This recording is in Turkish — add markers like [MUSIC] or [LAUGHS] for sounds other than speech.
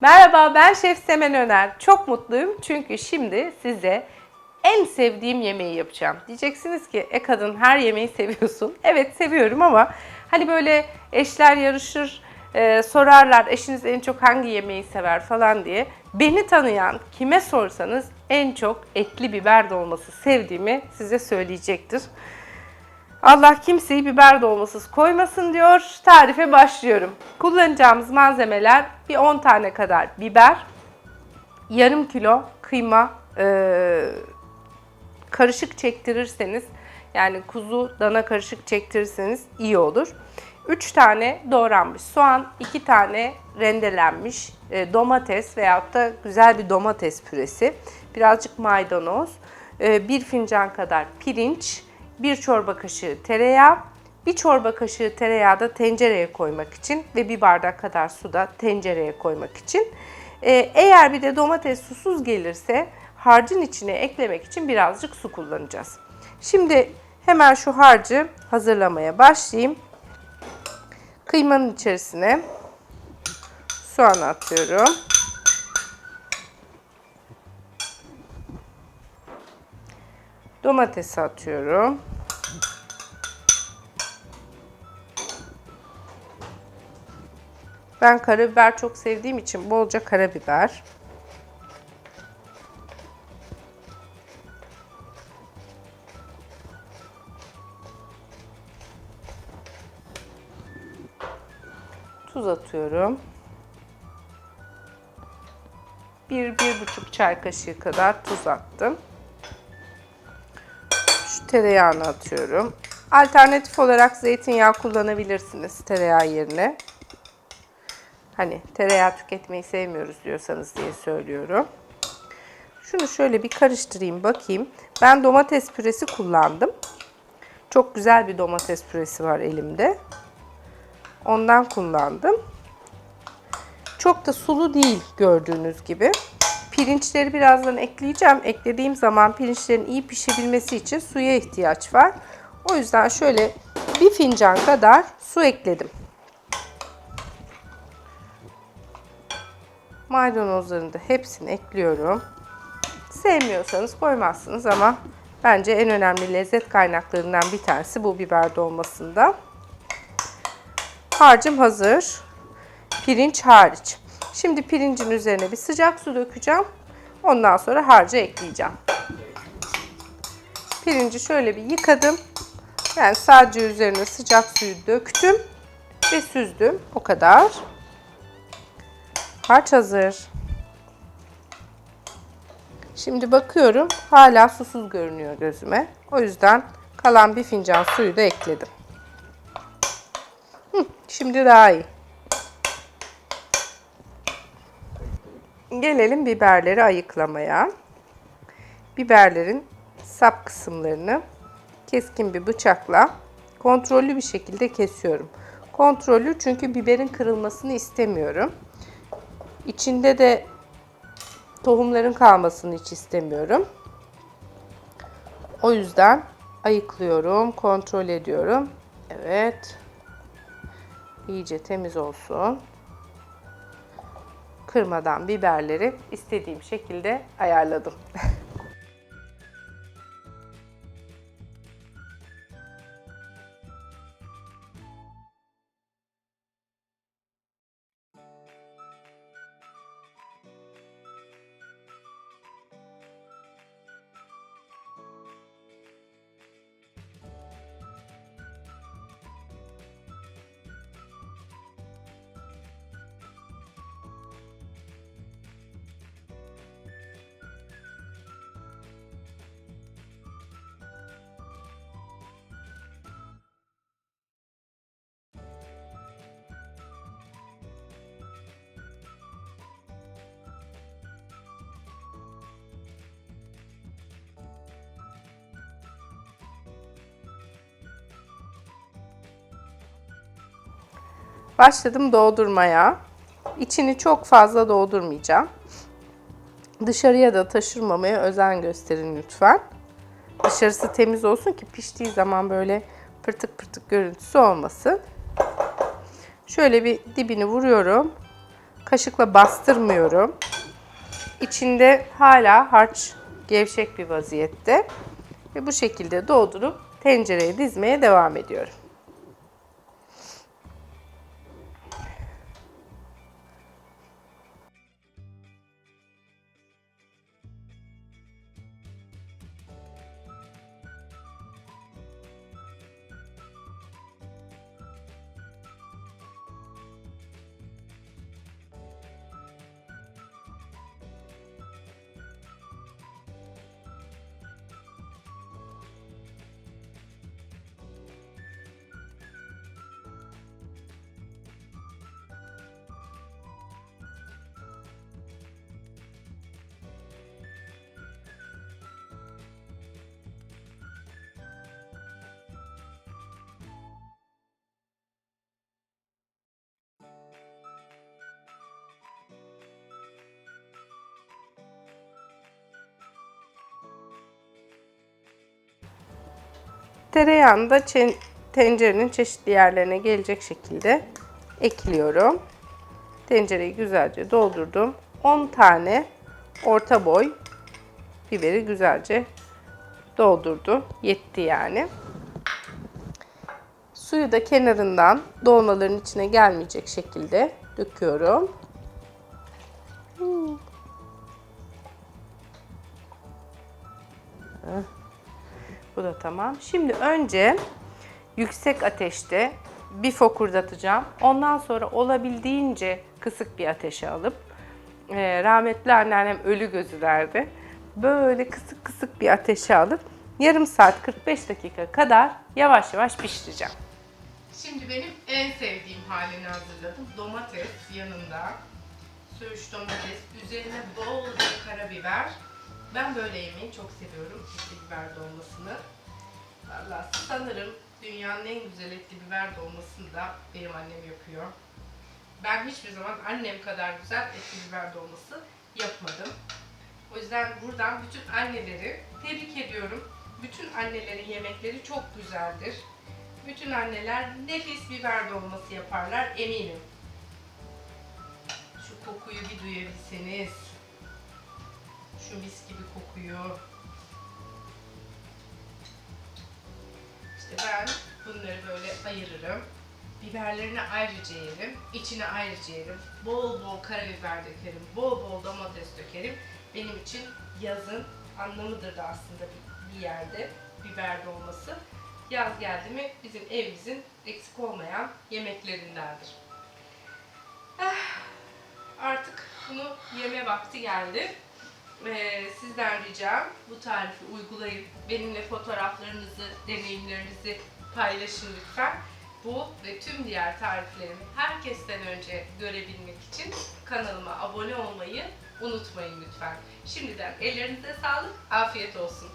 Merhaba ben Şef Semen Öner. Çok mutluyum çünkü şimdi size en sevdiğim yemeği yapacağım. Diyeceksiniz ki e kadın her yemeği seviyorsun. [LAUGHS] Evet seviyorum ama hani böyle eşler yarışır e, sorarlar eşiniz en çok hangi yemeği sever falan diye. Beni tanıyan kime sorsanız en çok etli biber dolması sevdiğimi size söyleyecektir. Allah kimseyi biber dolmasız koymasın diyor. Tarife başlıyorum. Kullanacağımız malzemeler bir 10 tane kadar biber, yarım kilo kıyma, e, karışık çektirirseniz yani kuzu dana karışık çektirirseniz iyi olur. 3 tane doğranmış soğan, 2 tane rendelenmiş e, domates veyahut da güzel bir domates püresi, birazcık maydanoz, 1 fincan kadar pirinç, 1 çorba kaşığı tereyağı, 1 çorba kaşığı tereyağı da tencereye koymak için ve 1 bardak kadar su da tencereye koymak için. E, eğer bir de domates susuz gelirse harcın içine eklemek için birazcık su kullanacağız. Şimdi hemen şu harcı hazırlamaya başlayayım. Kıymanın içerisine soğan atıyorum. Domatesi atıyorum. Ben karabiber çok sevdiğim için bolca karabiber. Tuz atıyorum. Bir, bir buçuk çay kaşığı kadar tuz attım. Şu tereyağını atıyorum. Alternatif olarak zeytinyağı kullanabilirsiniz tereyağı yerine. Hani tereyağı tüketmeyi sevmiyoruz diyorsanız diye söylüyorum. Şunu şöyle bir karıştırayım bakayım. Ben domates püresi kullandım. Çok güzel bir domates püresi var elimde. Ondan kullandım. Çok da sulu değil gördüğünüz gibi. Pirinçleri birazdan ekleyeceğim. Eklediğim zaman pirinçlerin iyi pişebilmesi için suya ihtiyaç var. O yüzden şöyle bir fincan kadar su ekledim. Maydanozlarını da hepsini ekliyorum. Sevmiyorsanız koymazsınız ama bence en önemli lezzet kaynaklarından bir tanesi bu biber dolmasında. Harcım hazır. Pirinç hariç. Şimdi pirincin üzerine bir sıcak su dökeceğim. Ondan sonra harcı ekleyeceğim. Pirinci şöyle bir yıkadım. Yani sadece üzerine sıcak suyu döktüm ve süzdüm. O kadar. Harç hazır. Şimdi bakıyorum hala susuz görünüyor gözüme. O yüzden kalan bir fincan suyu da ekledim. Hı, şimdi daha iyi. Gelelim biberleri ayıklamaya. Biberlerin sap kısımlarını keskin bir bıçakla kontrollü bir şekilde kesiyorum. Kontrollü çünkü biberin kırılmasını istemiyorum. İçinde de tohumların kalmasını hiç istemiyorum. O yüzden ayıklıyorum, kontrol ediyorum. Evet. İyice temiz olsun. Kırmadan biberleri istediğim şekilde ayarladım. [LAUGHS] Başladım doldurmaya. İçini çok fazla doldurmayacağım. Dışarıya da taşırmamaya özen gösterin lütfen. Dışarısı temiz olsun ki piştiği zaman böyle pırtık pırtık görüntüsü olmasın. Şöyle bir dibini vuruyorum. Kaşıkla bastırmıyorum. İçinde hala harç gevşek bir vaziyette. Ve bu şekilde doldurup tencereye dizmeye devam ediyorum. Tereyağını da tencerenin çeşitli yerlerine gelecek şekilde ekliyorum. Tencereyi güzelce doldurdum. 10 tane orta boy biberi güzelce doldurdu. Yetti yani. Suyu da kenarından dolmaların içine gelmeyecek şekilde döküyorum. Hmm. Bu da tamam. Şimdi önce yüksek ateşte bir fokurdatacağım. Ondan sonra olabildiğince kısık bir ateşe alıp e, rahmetli anneannem ölü gözü derdi. Böyle kısık kısık bir ateşe alıp yarım saat 45 dakika kadar yavaş yavaş pişireceğim. Şimdi benim en sevdiğim halini hazırladım. Domates yanında, söğüş domates, üzerine bolca karabiber. Ben böyle yemeği çok seviyorum, etli biber dolmasını. Valla sanırım dünyanın en güzel etli biber dolmasını da benim annem yapıyor. Ben hiçbir zaman annem kadar güzel etli biber dolması yapmadım. O yüzden buradan bütün anneleri tebrik ediyorum. Bütün annelerin yemekleri çok güzeldir. Bütün anneler nefis biber dolması yaparlar eminim. Şu kokuyu bir duyabilseniz. Şu mis gibi kokuyu. İşte ben bunları böyle ayırırım. Biberlerini ayrıca yerim. içine ayrıca yerim. Bol bol karabiber dökerim. Bol bol domates dökerim. Benim için yazın anlamıdır da aslında bir- yerde biber dolması. Yaz geldi mi bizim evimizin eksik olmayan yemeklerindendir. Ah, artık bunu yeme vakti geldi. Ee, sizden ricam bu tarifi uygulayıp benimle fotoğraflarınızı, deneyimlerinizi paylaşın lütfen. Bu ve tüm diğer tariflerimi herkesten önce görebilmek için kanalıma abone olmayı unutmayın lütfen. Şimdiden ellerinize sağlık, afiyet olsun.